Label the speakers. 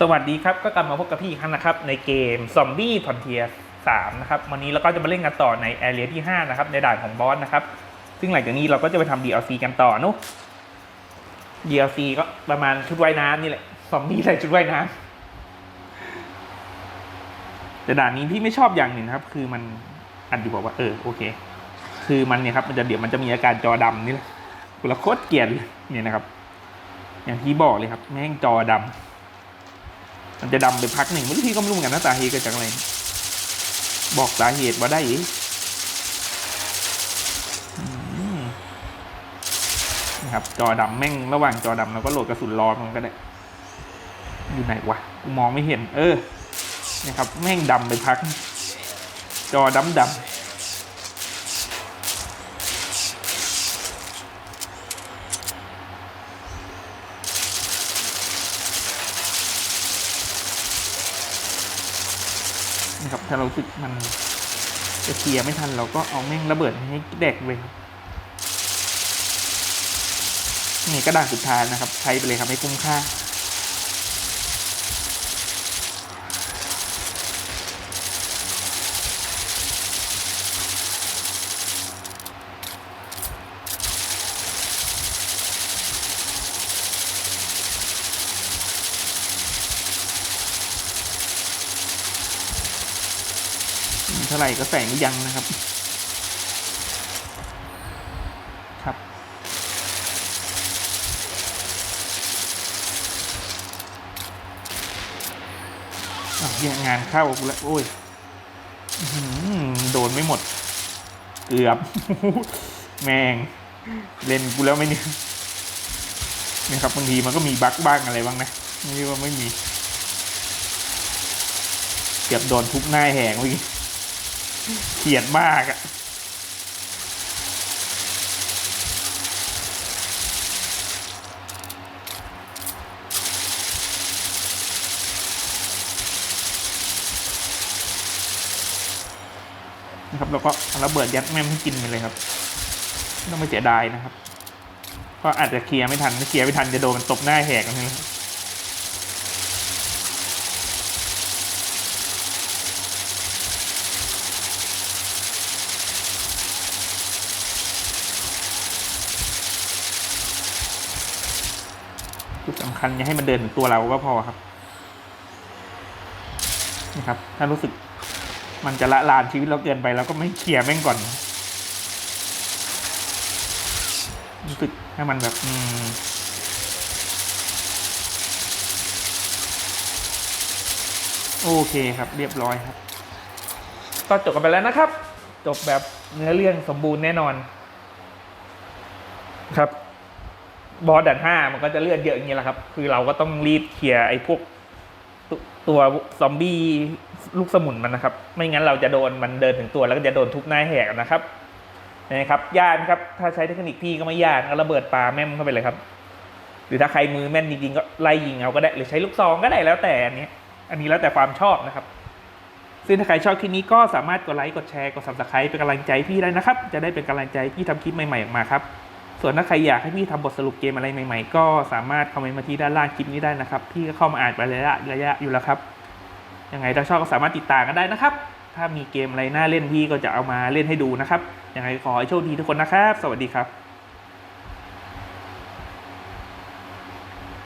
Speaker 1: สวัสดีครับ ก็กลับมาพบกับพี่อีกครั้งนะครับ ในเกม Zombie Frontier 3นะครับ วันนี้เราก็จะมาเล่นกันต่อในแอเรียที่ 5 นะครับ ในด่านของบอสนะครับ ซึ่งหลังจากนี้เราก็จะไปทำ DLC กันต่อนุ DLC ก็ประมาณชุดว่ายน้ำนี่แหละ ซอมบี้ใส่ชุดว่ายน้ำแต่ด่านนี้พี่ไม่ชอบอย่างหนึ่งครับ คือมันอันดีบอกว่าเออโอเค คือมันเนี่ยครับมันจะเดี๋ยวมันจะมีอาการจอดำนี่แหละกูละโคตรเกลียดเลยเนี่ยนะครับ อย่างที่บอกเลยครับ แม่งจอดำ มันจะดำไปพักหนึ่งไม่รู้พี่ก็ไม่รู้เหมือนกันนะสาเหตุเกิดจากอะไร บอกสาเหตุมาได้อีกนะครับ จอดำแม่งระหว่างจอดำเราก็โหลดกระสุนร้อนมันก็ได้ อยู่ไหนวะกูมองไม่เห็น เออนะครับ แม่งดำไปพัก จอดำดำ นะครับถ้าเราสึกมันจะเคลียร์ไม่ทันเราก็เอาแม่งระเบิดให้แดกเลยครับนี่กระดาษสุดท้ายนะครับ ใช้ไปเลยครับให้คุ้มค่า เท่าไหร่ก็ใส่ไม่ยั้งนะครับ ครับอ้าวเหี้ยงานเข้ากูแล้วโอ้ยโดนไม่หมด เกือบ แมง เล่นกูแล้วไม่เนี่ยนี่ครับบางทีมันก็มีบั๊กบ้างอะไรบ้างนะนี่ว่าไม่มี เกือบโดนทุบหน้าแหงเมื่อกี้ เขียดมากอะนะครับแล้วก็ระเบิดยัดแม่มให้กินไปเลยครับไม่ต้องไปเสียดายนะครับ ก็อาจจะเคลียร์ไม่ทันถ้าเคลียร์ไม่ทันจะโดนมันตบหน้าแหกกันเลย จุด สำคัญอย่าให้มันเดินถึงตัวเราก็พอครับนะครับถ้ารู้สึกมันจะละลานชีวิตเราเกินไปเราก็ไม่เคลียร์แม่งก่อน รู้สึกให้มันแบบอืมโอเคครับ เรียบร้อยครับ ก็จบกันไปแล้วนะครับ จบแบบเนื้อเรื่องสมบูรณ์แน่นอน ครับ บอสด่านห้ามันก็จะเลือดเยอะอย่างนี้แหละครับ คือเราก็ต้องรีบเคลียร์ไอ้พวกตตัวซอมบี้ลูกสมุนมันนะครับ ไม่งั้นเราจะโดนมันเดินถึงตัวแล้วก็จะโดนทุบหน้าแหกนะครับนะครับย่านครับ ถ้าใช้เทคนิคพี่ก็ไม่ย่านก็ระเบิดปลาแม่มเข้าไปเลยครับ หรือถ้าใครมือแม่นจริงๆก็ไล่ยิงเอาก็ได้ หรือใช้ลูกซองก็ได้แล้วแต่อันนี้อันนี้แล้วแต่ความชอบนะครับ ซึ่งถ้าใครชอบคลิปนี้ก็สามารถกดไลค์กดแชร์กด subscribe เป็นกำลังใจพี่ได้นะครับ จะได้เป็นกำลังใจพี่ทำคลิปใหม่ๆออกมาครับ ส่วนถ้าใครอยากให้พี่ทำบทสรุปเกมอะไรใหม่ๆ ก็สามารถคอมเมนต์มาที่ด้านล่างคลิปนี้ได้นะครับ พี่ก็เข้ามาอ่านไประยะระยะอยู่แล้วครับ ยังไงถ้าชอบก็สามารถติดตามกันได้นะครับ ถ้ามีเกมอะไรน่าเล่นพี่ก็จะเอามาเล่นให้ดูนะครับ ยังไงขอให้โชคดีทุกคนนะครับ สวัสดีครับ